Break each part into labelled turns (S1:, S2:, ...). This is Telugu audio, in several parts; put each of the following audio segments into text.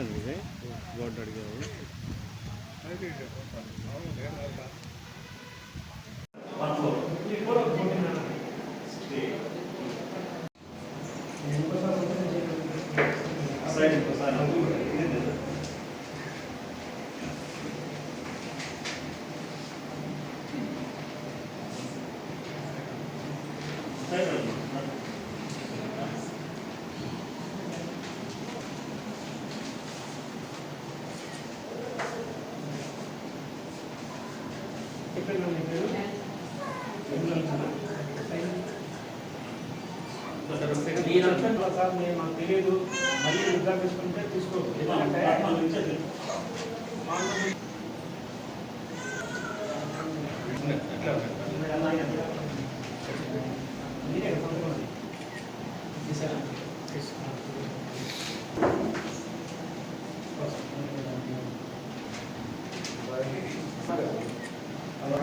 S1: లేదండి ఇది బోర్డు అడిగాము
S2: దీనంతా సార్ నేను మాకు తెలియదు మళ్ళీ విడ్డా తీసుకుంటే తీసుకోవచ్చు ఎందుకంటే మీరే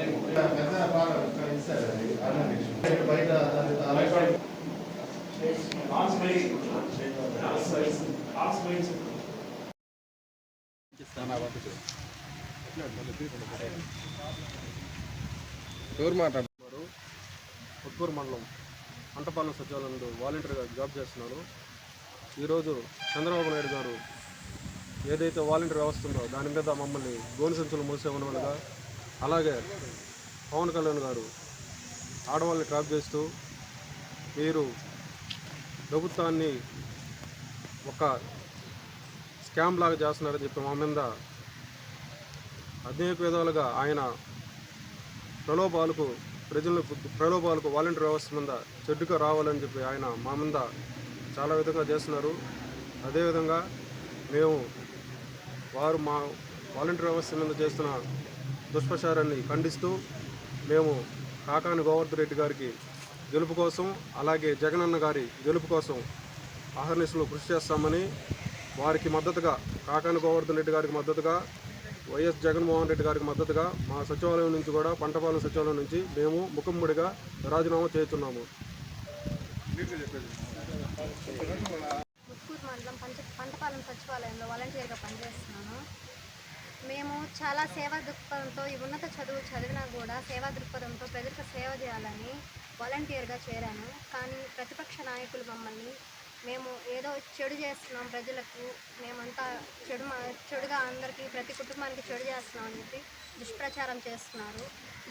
S2: దిగిందా?
S3: ఎవరు మాట్లాడుతున్నారు ఉట్కూరు మండలం అంటపాలెం సచివాలయంలో వాలంటీర్గా జాబ్ చేస్తున్నాను ఈరోజు చంద్రబాబు నాయుడు గారు ఏదైతే వాలంటీర్ వ్యవస్థ ఉందో దాని మీద మమ్మల్ని గోను సంచులు మూసే మూసేవనగా అలాగే పవన్ కళ్యాణ్ గారు ఆడవాళ్ళని ట్రాప్ చేస్తూ మీరు ప్రభుత్వాన్ని ఒక స్కామ్ లాగా చేస్తున్నారని చెప్పి మా మీద అనేక విధాలుగా ఆయన ప్రలోభాలకు ప్రజలకు ప్రలోభాలకు వాలంటీర్ వ్యవస్థ మీద చెడ్డుగా రావాలని చెప్పి ఆయన మా మీద చాలా విధంగా చేస్తున్నారు. అదేవిధంగా మేము వారు మా వాలంటీర్ వ్యవస్థ మీద చేస్తున్న దుష్ప్రచారాన్ని ఖండిస్తూ మేము కాకాని గోవర్ధన్ రెడ్డి గారికి గెలుపు కోసం అలాగే జగనన్న గారి గెలుపు కోసం అహర్నిశలు కృషి చేస్తామని వారికి మద్దతుగా కాకాని గోవర్ధన్ రెడ్డి గారికి మద్దతుగా వైఎస్ జగన్మోహన్ రెడ్డి గారికి మద్దతుగా మా సచివాలయం నుంచి కూడా పంటపాలెం సచివాలయం నుంచి మేము ముఖమ్ముడిగా రాజీనామా చేస్తున్నాము.
S4: మండలం పంచ పంటపాలెం సచివాలయంలో వాలంటీర్గా పనిచేస్తున్నాను. మేము చాలా సేవా దృక్పథంతో ఈ ఉన్నత చదువు చదివినా కూడా సేవా దృక్పథంతో ప్రజలకు సేవ చేయాలని వాలంటీర్గా చేరాను. కానీ ప్రతిపక్ష నాయకులు మమ్మల్ని మేము ఏదో చెడు చేస్తున్నాం ప్రజలకు మేమంతా చెడు చెడుగా అందరికీ ప్రతి కుటుంబానికి చెడు చేస్తున్నాం అని చెప్పి దుష్ప్రచారం చేస్తున్నారు.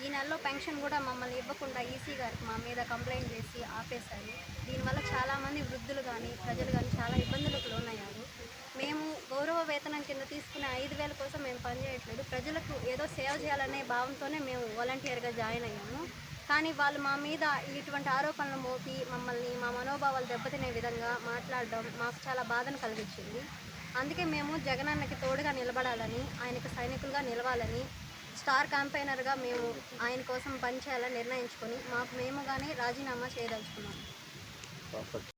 S4: ఈ నెలలో పెన్షన్ కూడా మమ్మల్ని ఇవ్వకుండా ఈసీ గారికి మా మీద కంప్లైంట్ చేసి ఆపేశారు. దీనివల్ల చాలామంది వృద్ధులు కానీ ప్రజలు కానీ చాలా ఇబ్బందులకు లోనయ్యారు మేము గౌరవ వేతనం కింద తీసుకునే ఐదు వేల కోసం మేము పనిచేయట్లేదు ప్రజలకు ఏదో సేవ చేయాలనే భావంతోనే మేము వాలంటీర్గా జాయిన్ అయ్యాము. కానీ వాళ్ళు మా మీద ఇటువంటి ఆరోపణలు మోపి మమ్మల్ని మా మనోభావాలు దెబ్బతినే విధంగా మాట్లాడడం మాకు చాలా బాధను కలిగించింది. అందుకే మేము జగనన్నకి తోడుగా నిలబడాలని ఆయనకు సైనికులుగా నిలవాలని స్టార్ క్యాంపెయినర్గా మేము ఆయన కోసం పనిచేయాలని నిర్ణయించుకొని మాకు మేముగానే రాజీనామా చేయదలుచుకున్నాము